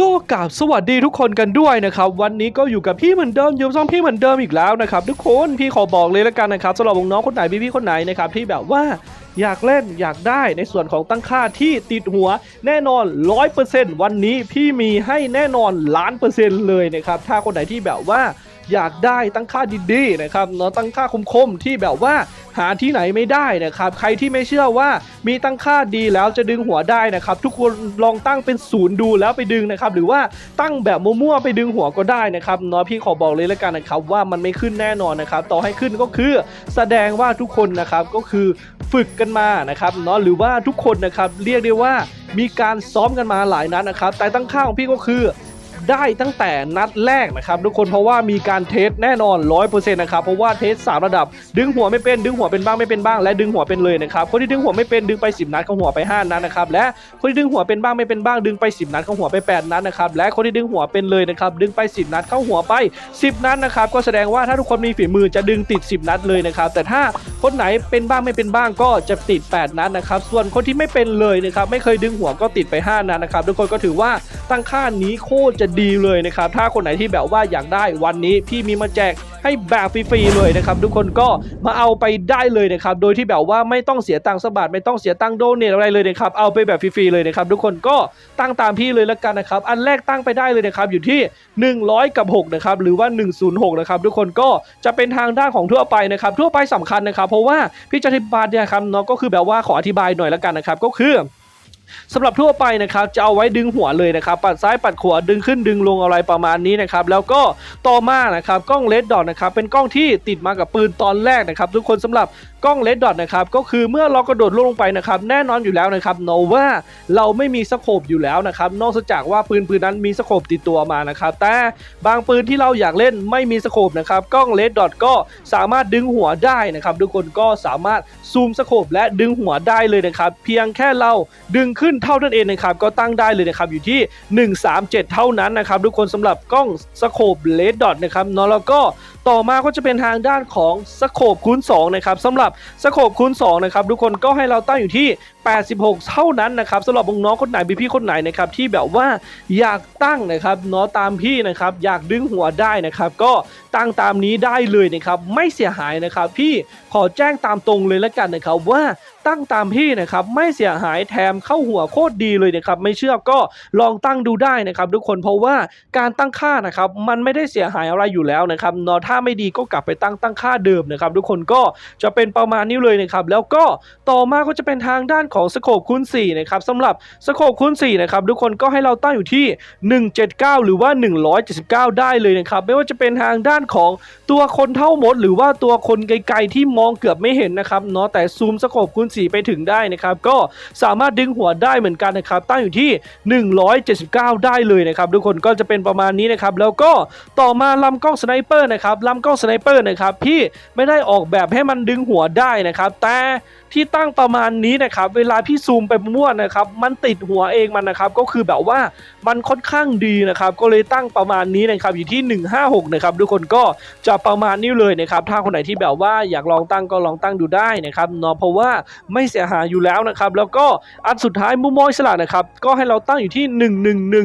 ก็กราบสวัสดีทุกคนกันด้วยนะครับ วันนี้ก็อยู่กับพี่เหมือนเดิมอยู่ซ่องพี่เหมือนเดิมอีกแล้วนะครับทุกคนพี่ขอบอกเลยละกันนะครับสำหรับน้องคนไหนพี่ๆคนไหนนะครับที่แบบว่าอยากเล่นอยากได้ในส่วนของตั้งค่าที่ติดหัวแน่นอน 100%วันนี้พี่มีให้แน่นอนล้านเปอร์เซ็นต์เลยนะครับถ้าคนไหนที่แบบว่า อยากได้ตั้งค่าดีๆนะครับเนาะตั้งค่าคมๆที่แบบว่าหาที่ไหนไม่ได้นะครับใครที่ไม่เชื่อว่ามีตั้งค่าดีแล้วจะดึงหัวได้นะครับทุกคนลองตั้งเป็นศูนย์ดูแล้วไปดึงนะครับหรือว่าตั้งแบบมั่วๆไปดึงหัวก็ได้นะครับเนาะพี่ขอบอกเลยแล้วกันนะครับว่ามันไม่ขึ้นแน่นอนนะครับต่อให้ขึ้นก็คือแสดงว่าทุกคนนะครับก็คือฝึกกันมานะครับเนาะหรือว่าทุกคนนะครับเรียกได้ว่ามีการซ้อมกันมาหลายนัดนะครับแต่ตั้งค่าของพี่ก็คือ ได้ตั้งแต่นัดแรกนะครับทุกคนเพราะว่ามีการเทสแน่นอน 100%นะครับเพราะว่าเทส3ระดับ ดึงหัวไม่เป็นดึงหัวเป็นบ้างไม่เป็นบ้าง และดึงหัวเป็นเลยนะครับคนที่ดึงหัวไม่เป็นดึงไป 10 นัดเขาหัวไป5นัดนะครับและคนที่ดึงหัวเป็นบ้างไม่เป็นบ้างดึงไป 10 นัดเขาหัวไป 8 นัดนะครับและคนที่ดึงหัวเป็นเลยนะครับดึงไป 10 นัดเข้าหัวไป 10 นัดนะครับก็แสดงว่าถ้าทุกคนมีฝีมือจะดึงติด 10 นัดเลยนะครับแต่ถ้าคนไหนเป็นบ้างไม่เป็นบ้างก็จะติด 8 นัดนะครับส่วนคนที่ไม่เป็นเลยนะครับไม่เคยดึงหัวก็ติดไป 5 นัดนะครับทุกคนก็ถือว่า ตั้งค่านี้โคตรจะดีเลยนะครับ ถ้าคนไหนที่แบบว่าอยากได้วันนี้พี่มีมาแจกให้แบบฟรีๆเลยนะครับ ทุกคนก็มาเอาไปได้เลยนะครับ โดยที่แบบว่าไม่ต้องเสียตังค์สบาทไม่ต้องเสียตังค์โดเนทอะไรเลยนะครับ เอาไปแบบฟรีๆเลยนะครับ ทุกคนก็ตั้งตามพี่เลยแล้วกันนะครับ อันแรกตั้งไปได้เลยนะครับ อยู่ที่ 100 กับ6นะครับ หรือว่า 106 นะครับ ทุกคนก็จะเป็นทางด้านของทั่วไปนะครับ ทั่วไปสำคัญนะครับ เพราะว่าพี่จะอธิบายเนี่ยครับเนาะก็คือแบบว่าขออธิบายหน่อยแล้วกันนะครับ ก็คือ สำหรับทั่วไปนะครับจะเอาไว้ดึงหัวเลยนะครับ ปัดซ้ายปัดขวาดึงขึ้นดึงลงอะไรประมาณนี้นะครับ แล้วก็ต่อมานะครับกล้องเลดดอทนะครับเป็นกล้องที่ติดมากับปืนตอนแรกนะครับ ทุกคนสำหรับกล้องเลดดอทนะครับก็คือเมื่อเรากระโดดลงไปนะครับแน่นอนอยู่แล้วนะครับโนว่าเราไม่มีสโคปอยู่แล้วนะครับนอกจากว่าปืนปืนนั้นมีสโคปติดตัวมานะครับแต่บางปืนที่เราอยากเล่นไม่มีสโคปนะครับกล้องเลดดอทก็สามารถดึงหัวได้นะครับทุกคนก็สามารถซูมสโคปและดึงหัวได้เลยนะครับเพียงแค่เราดึงขึ้นเท่านั้นเองนะครับก็ตั้งได้เลยนะครับอยู่ที่ 137 เท่านั้นนะครับทุกคนสำหรับกล้องสโคปเลดดอทนะครับเนาะแล้วก็ ต่อมาก็จะเป็นทางด้านของสโคปคูณ2นะครับสำหรับสโคปคูณ2นะครับทุกคนก็ให้เราตั้งอยู่ที่ 86 เท่านั้นนะครับสำหรับน้องคนไหนพี่ๆคนไหนนะครับที่แบบว่าอยากตั้งนะครับเนาะตามพี่นะครับอยากดึงหัวได้นะครับก็ตั้งตามนี้ได้เลยนะครับไม่เสียหายนะครับพี่ขอแจ้งตามตรงเลยแล้วกันนะครับว่าตั้งตามพี่นะครับไม่เสียหายแถมเข้าหัวโคตรดีเลยนะครับไม่เชื่อก็ลองตั้งดูได้นะครับทุกคนเพราะว่าการตั้งค่านะครับมันไม่ได้เสียหายอะไรอยู่แล้วนะครับเนาะถ้าไม่ดีก็กลับไปตั้งตั้งค่าเดิมนะครับทุกคนก็จะเป็นประมาณนี้เลยนะครับแล้วก็ต่อมาก็จะเป็นทางด้านของสโคปคูณ4นะครับสำหรับสโคปคูณ4นะครับทุกคนก็ให้เราตั้งอยู่ที่ 179 หรือว่า 179 ได้เลยนะครับไม่ว่าจะเป็นทางด้านของตัวคนเท่ามด หรือว่าตัวคนไกลๆที่มองเกือบไม่เห็นนะครับเนาะแต่ซูมสโคปคูณ4ไปถึงได้นะครับก็สามารถดึงหัวได้เหมือนกันนะครับตั้งอยู่ที่ 179 ได้เลยนะครับทุกคนก็จะเป็นประมาณนี้นะครับแล้วก็ต่อมาลำกล้องสไนเปอร์นะครับลำกล้องสไนเปอร์นะครับพี่ไม่ได้ออกแบบให้มันดึงหัวได้นะครับแต่ที่ตั้งประมาณนี้นะครับเวลาพี่ซูมไปมั่วนะครับมันติดหัวเองมันนะครับก็คือแบบว่ามันค่อนข้างดีนะครับก็เลยตั้งประมาณนี้นะครับอยู่ที่ 156นะครับทุกคนก็จะประมาณนี้เลยนะครับถ้าคนไหนที่แบบว่าอยากลองตั้งก็ลองตั้งดูได้นะครับเนาะเพราะว่าไม่เสียหายอยู่แล้วนะครับแล้วก็อันสุดท้ายมุมมองอิสระนะครับก็ให้เราตั้งอยู่ที่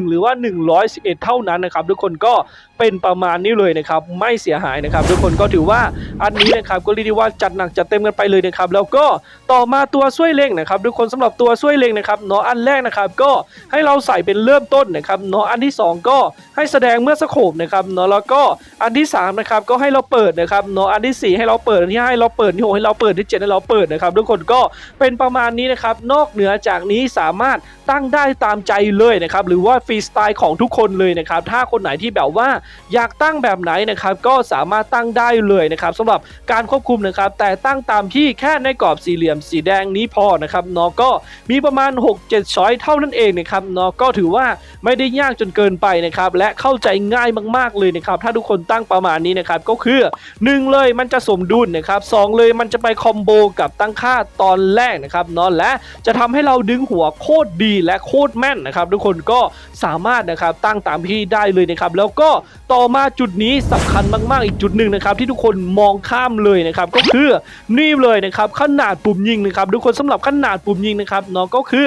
111 หรือว่า 111 เท่านั้นนะครับทุกคนก็เป็นประมาณนี้เลยนะครับไม่เสียหายนะครับ ทุกคนก็ถือว่าอันนี้นะครับก็เรียกได้ว่าจัดหนักจัดเต็มกันไปเลยนะครับ แล้วก็ต่อมาตัวช่วยเล็งนะครับ ทุกคนสำหรับตัวช่วยเล็งนะครับเนาะอันแรกนะครับ ก็ให้เราใส่เป็นเริ่มต้นนะครับเนาะอันที่สองก็ให้แสดงเมื่อสโคปนะครับเนาะแล้วก็อันที่สามนะครับก็ให้เราเปิดนะครับเนาะอันที่สี่ให้เราเปิดอันที่ห้าให้เราเปิดอันที่หกให้เราเปิดอันที่เจ็ดให้เราเปิดนะครับ ทุกคนก็เป็นประมาณนี้นะครับนอกเหนือจากนี้สามารถตั้งได้ตามใจเลยนะครับหรือว่าฟรีสไตล์ของทุกคนเลยนะครับถ้าคนไหนที่แบบว่าอยากตั้งแบบไหนนะครับก็สามารถตั้งได้เลยนะครับสำหรับการควบคุมนะครับแต่ตั้งตามที่แค่ในกรอบสี่เหลี่ยมสีแดงนี้พอนะครับเนาะก็มีประมาณ 6-7 ช้อยเท่านั้นเองนะครับเนาะก็ถือว่าไม่ได้ยากจนเกินไปนะครับและเข้าใจง่ายมากๆเลยนะครับถ้าทุกคนตั้งประมาณนี้นะครับก็คือ 1 เลยมันจะสมดุลนะครับสองเลยมันจะไปคอมโบกับตั้งค่าตอนแรกนะครับเนาะและจะทำให้เราดึงหัวโคตรดีและโคตรแม่นนะครับ ทุกคนก็สามารถนะครับตั้งตามที่ได้เลยนะครับแล้วก็ต่อมาจุดนี้สำคัญมากๆอีกจุดหนึ่งนะครับที่ทุกคนมองข้ามเลยนะครับก็คือนี่เลยนะครับขนาดปุ่มยิงนะครับทุกคนสำหรับขนาดปุ่มยิงนะครับเนาะก็คือ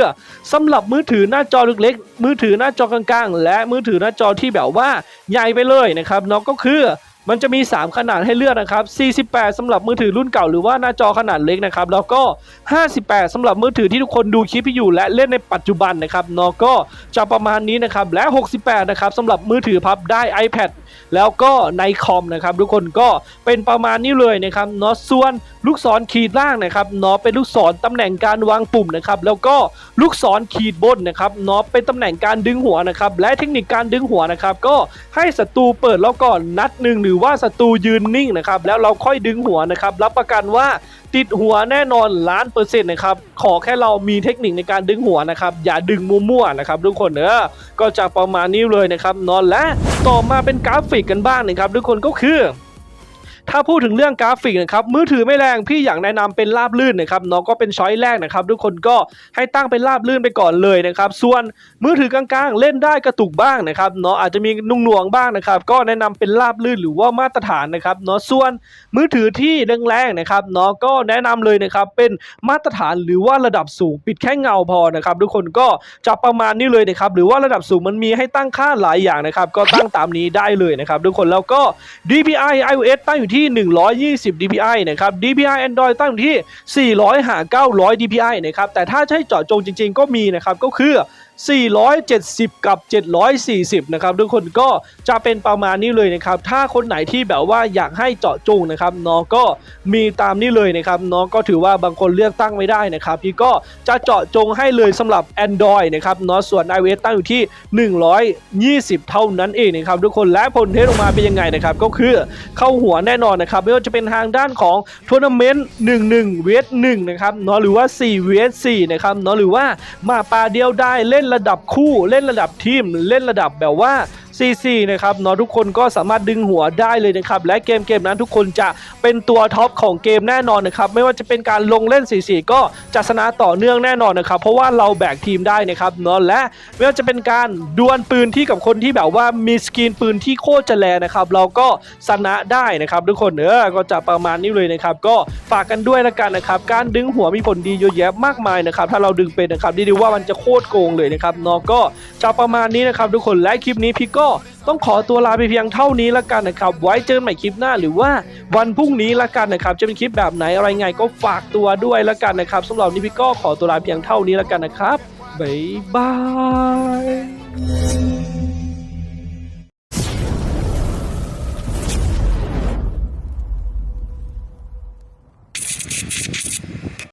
สำหรับมือถือหน้าจอเล็กๆมือถือหน้าจอกลางๆ และมือถือหน้าจอที่แบบว่าใหญ่ไปเลยนะครับเนาะก็คือ มันจะมี 3 ขนาดให้เลือกนะครับ 48สำหรับมือถือรุ่นเก่าหรือว่าหน้าจอขนาดเล็กนะครับ แล้วก็ 58สำหรับมือถือที่ทุกคนดูคลิปอยู่และเล่นในปัจจุบันนะครับเนาะก็จะประมาณนี้นะครับ และ 68 นะครับสำหรับมือถือพับได้ iPad แล้วก็ในคอมนะครับ ทุกคนก็เป็นประมาณนี้เลยนะครับเนาะส่วนลูกศรขีดล่างนะครับเนาะเป็นลูกศรตำแหน่งการวางปุ่มนะครับ แล้วก็ลูกศรขีดบนนะครับเนาะเป็นตำแหน่งการดึงหัวนะครับ และเทคนิคการดึงหัวนะครับ ก็ให้ศัตรูเปิดแล้วก่อนนัดหนึ่งหรือว่าศัตรูยืนนิ่งนะครับแล้วเราค่อยดึงหัวนะครับรับประกันว่าติดหัวแน่นอนล้านเปอร์เซ็นต์นะครับขอแค่เรามีเทคนิคในการดึงหัวนะครับอย่าดึงมั่วๆนะครับทุกคนเนอะก็จะประมาณนี้เลยนะครับนอนและต่อมาเป็นกราฟิกกันบ้างนะครับทุกคนก็คือ ถ้าพูดถึงเรื่องกราฟิกนะครับมือถือไม่แรงพี่อยากแนะนำเป็นราบลื่นนะครับเนาะก็เป็นช้อยแรกนะครับทุกคนก็ให้ตั้งเป็นราบลื่นไปก่อนเลยนะครับส่วนมือถือกลางๆ เล่นได้กระตุกบ้างนะครับเนาะอาจจะมีนุ่งหน่วงบ้างนะครับก็แนะนำเป็นราบลื่นหรือว่ามาตรฐานนะครับเนาะส่วนมือถือที่แรงๆนะครับเนาะก็แนะนำเลยนะครับเป็นมาตรฐานหรือว่าระดับสูงปิดแค่เงาพอนะครับทุกคนก็จะประมาณนี้เลยนะครับหรือว่าระดับสูงมันมีให้ตั้งค่าหลายอย่างนะครับก็ตั้งตามนี้ได้เลยนะครับทุกคนแล้วก็ DPI iOS ตั้งอยู่ที่ที่ 120 DPI นะครับ DPI Android ตั้งอยู่ที่ 400หา900 DPI นะครับแต่ถ้าให้เจาะจงจริง ๆ ก็มีนะครับก็คือ 470 กับ 740 นะครับทุกคนก็จะเป็นประมาณนี้เลยนะครับ ถ้าคนไหนที่แบบว่าอยากให้เจาะจงนะครับเนาะก็มีตามนี้เลยนะครับเนาะก็ถือว่าบางคนเลือกตั้งไม่ได้นะครับพี่ก็จะเจาะจงให้เลยสำหรับ Android นะครับเนาะส่วน iOS ตั้งอยู่ที่ 120 เท่านั้นเองนะครับทุกคนและผลเทสออกมาเป็นยังไงนะครับก็คือเข้าหัวแน่นอนนะครับไม่ว่าจะเป็นทางด้านของทัวร์นาเมนต์1 1 vs 1นะครับเนาะหรือว่า4 vs 4นะครับเนาะหรือว่ามาปาเดียวได้เล่นระดับคู่เล่นระดับทีมเล่นระดับแบบว่า CC นะครับเนาะทุกคนก็สามารถดึงหัวได้เลยนะครับและเกมเกมนั้นทุกคนจะเป็นตัวท็อปของเกมแน่นอนนะครับไม่ว่าจะเป็นการลงเล่น CC ก็จะชนะต่อเนื่องแน่นอนนะครับเพราะว่าเราแบกทีมได้นะครับเนาะและไม่ว่าจะเป็นการดวลปืนที่กับคนที่แบบว่ามีสกรีนปืนที่โคตรจะแรงนะครับเราก็ชนะได้นะครับทุกคนเออก็จะประมาณนี้เลยนะครับก็ฝากกันด้วยละกันนะครับการดึงหัวมีผลดีเยอะแยะมากมายนะครับถ้าเราดึงเป็นนะครับดีๆว่ามันจะโคตรโกงเลยนะครับเนาะก็จะประมาณนี้นะครับทุกคนและคลิปนี้พี่ก็ต้องขอตัวลาไปเพียงเท่านี้ละกันนะครับ ไว้เจอกันใหม่คลิปหน้าหรือว่าวันพรุ่งนี้ละกันนะครับ จะเป็นคลิปแบบไหนอะไรไงก็ฝากตัวด้วยละกันนะครับสำหรับนนี้พี่ก็ขอตัวลาเพียงเท่านี้ละกันนะครับบ๊ายบาย